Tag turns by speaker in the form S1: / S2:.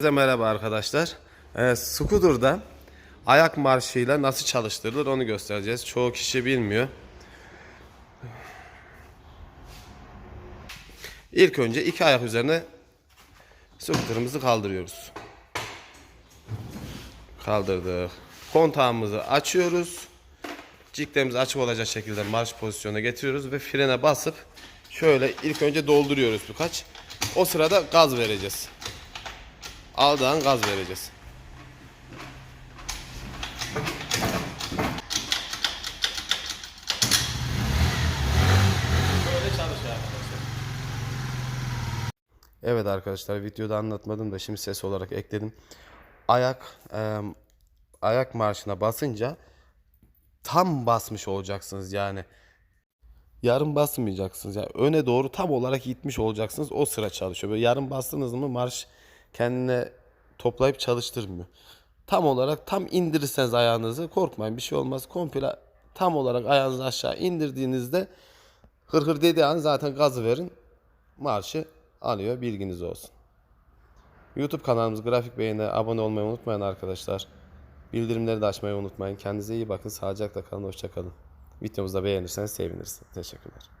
S1: Herkese merhaba arkadaşlar. Ee, Scooter'da ayak marşıyla nasıl çalıştırılır onu göstereceğiz. Çoğu kişi bilmiyor. İlk önce iki ayak üzerine scooter'ımızı kaldırıyoruz. Kaldırdık. Kontağımızı açıyoruz. Ciklerimiz açık olacak şekilde marş pozisyonuna getiriyoruz ve frene basıp şöyle ilk önce dolduruyoruz birkaç. O sırada gaz vereceğiz. Ağdan gaz vereceğiz. Evet arkadaşlar videoda anlatmadım da şimdi ses olarak ekledim. Ayak e, ayak marşına basınca tam basmış olacaksınız yani. Yarım basmayacaksınız. Yani öne doğru tam olarak gitmiş olacaksınız. O sıra çalışıyor. Böyle yarım bastınız mı marş kendine toplayıp çalıştırmıyor. Tam olarak tam indirirseniz ayağınızı korkmayın bir şey olmaz. Komple tam olarak ayağınızı aşağı indirdiğinizde hır hır dediği an zaten gazı verin. Marşı alıyor bilginiz olsun. YouTube kanalımız Grafik Beyin'e abone olmayı unutmayın arkadaşlar. Bildirimleri de açmayı unutmayın. Kendinize iyi bakın. Sağlıcakla kalın. Hoşçakalın. Videomuzu da beğenirseniz seviniriz. Teşekkürler.